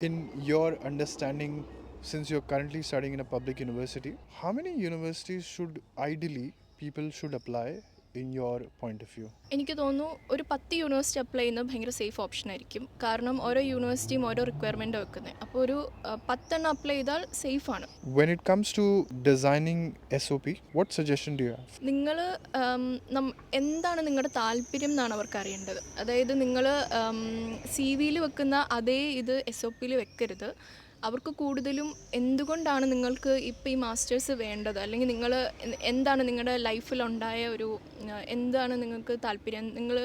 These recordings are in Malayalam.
In your understanding, since you're currently studying in a public university, how many universities should ideally people should apply in your point of view എനിക്ക് തോന്നുന്നു ഒരു പത്ത് യൂണിവേഴ്സിറ്റി അപ്ലൈ ചെയ്യുന്നത് ഭയങ്കര സേഫ് ഓപ്ഷൻ ആയിരിക്കും. കാരണം ഓരോ യൂണിവേഴ്സിറ്റിയും ഓരോ റിക്വയർമെന്റ് വെക്കുന്നത് അപ്പോൾ ഒരു പത്തെണ്ണം അപ്ലൈ ചെയ്താൽ സേഫ് ആണ്. When When it comes to designing SOP, what suggestion do you have നിങ്ങൾ എന്താണ് നിങ്ങളുടെ താല്പര്യം എന്നാണ് അവർക്ക് അറിയേണ്ടത്. അതായത് നിങ്ങൾ സി വിയിൽ വെക്കുന്ന അതേ ഇത് എസ് ഒ പിയിൽ വെക്കരുത്. അവർക്ക് കൂടുതലും എന്തുകൊണ്ടാണ് നിങ്ങൾക്ക് ഇപ്പോൾ ഈ മാസ്റ്റേഴ്സ് വേണ്ടത്? അല്ലെങ്കിൽ നിങ്ങൾ എന്താണ് നിങ്ങളുടെ ലൈഫിലുണ്ടായ ഒരു എന്താണ് നിങ്ങൾക്ക് താല്പര്യം? നിങ്ങൾ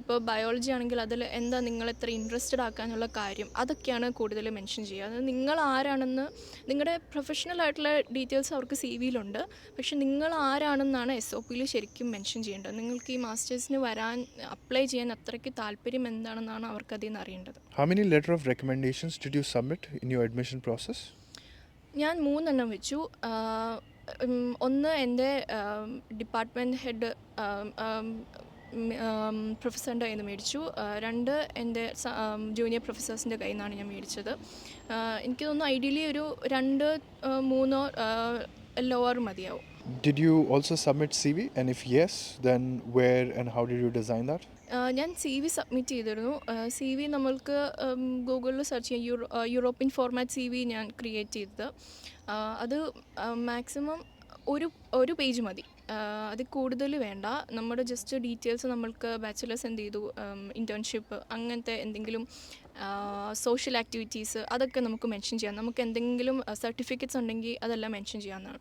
ഇപ്പോൾ ബയോളജി ആണെങ്കിൽ അതിൽ എന്താ നിങ്ങൾ എത്ര ഇൻട്രസ്റ്റഡ് ആക്കാനുള്ള കാര്യം? അതൊക്കെയാണ് കൂടുതൽ മെൻഷൻ ചെയ്യുക. അത് നിങ്ങൾ ആരാണെന്ന് നിങ്ങളുടെ പ്രൊഫഷണൽ ആയിട്ടുള്ള ഡീറ്റെയിൽസ് അവർക്ക് സി വിയിലുണ്ട് പക്ഷെ നിങ്ങൾ ആരാണെന്നാണ് എസ് ഒ പിയിൽ ശരിക്കും മെൻഷൻ ചെയ്യേണ്ടത്. നിങ്ങൾക്ക് ഈ മാസ്റ്റേഴ്സിന് വരാൻ അപ്ലൈ ചെയ്യാൻ അത്രയ്ക്ക് താല്പര്യം എന്താണെന്നാണ് അവർക്കതിൽ നിന്ന് അറിയേണ്ടത്. How many letter of recommendations did you submit in your admission process? ഞാൻ മൂന്നെണ്ണം വെച്ചു. ഒന്ന് എന്റെ ഡിപ്പാർട്ട്മെന്റ് ഹെഡ് പ്രൊഫസറിന്റെ കയ്യിൽ നിന്ന് മേടിച്ചു. രണ്ട് എന്റെ ജൂനിയർ പ്രൊഫസേഴ്സിന്റെ കയ്യിൽ നിന്നാണ് ഞാൻ മേടിച്ചത്. എനിക്ക് തോന്നുന്നു ഐഡിയലി ഒരു രണ്ട് മൂന്നോ ലോവർ മതിയാവും. Did you also submit CV? And if yes, then where and how did you design that? Ah ഞാൻ സി വി സബ്മിറ്റ് ചെയ്തിരുന്നു. സി വി നമ്മൾക്ക് ഗൂഗിളിൽ സെർച്ച് ചെയ്യാം. Euro European format C V ഞാൻ ക്രിയേറ്റ് ചെയ്തത്. അത് മാക്സിമം ഒരു ഒരു പേജ് മതി. അത് അതിൽ കൂടുതൽ വേണ്ട. നമ്മുടെ ജസ്റ്റ് ഡീറ്റെയിൽസ് നമ്മൾക്ക് ബാച്ചിലേഴ്സ് എന്ത് ചെയ്തു ഇന്റേൺഷിപ്പ് അങ്ങനത്തെ എന്തെങ്കിലും സോഷ്യൽ ആക്ടിവിറ്റീസ് അതൊക്കെ നമുക്ക് മെൻഷൻ ചെയ്യാം. നമുക്ക് എന്തെങ്കിലും സർട്ടിഫിക്കറ്റ്സ് ഉണ്ടെങ്കിൽ അതെല്ലാം മെൻഷൻ ചെയ്യാവുന്നതാണ്.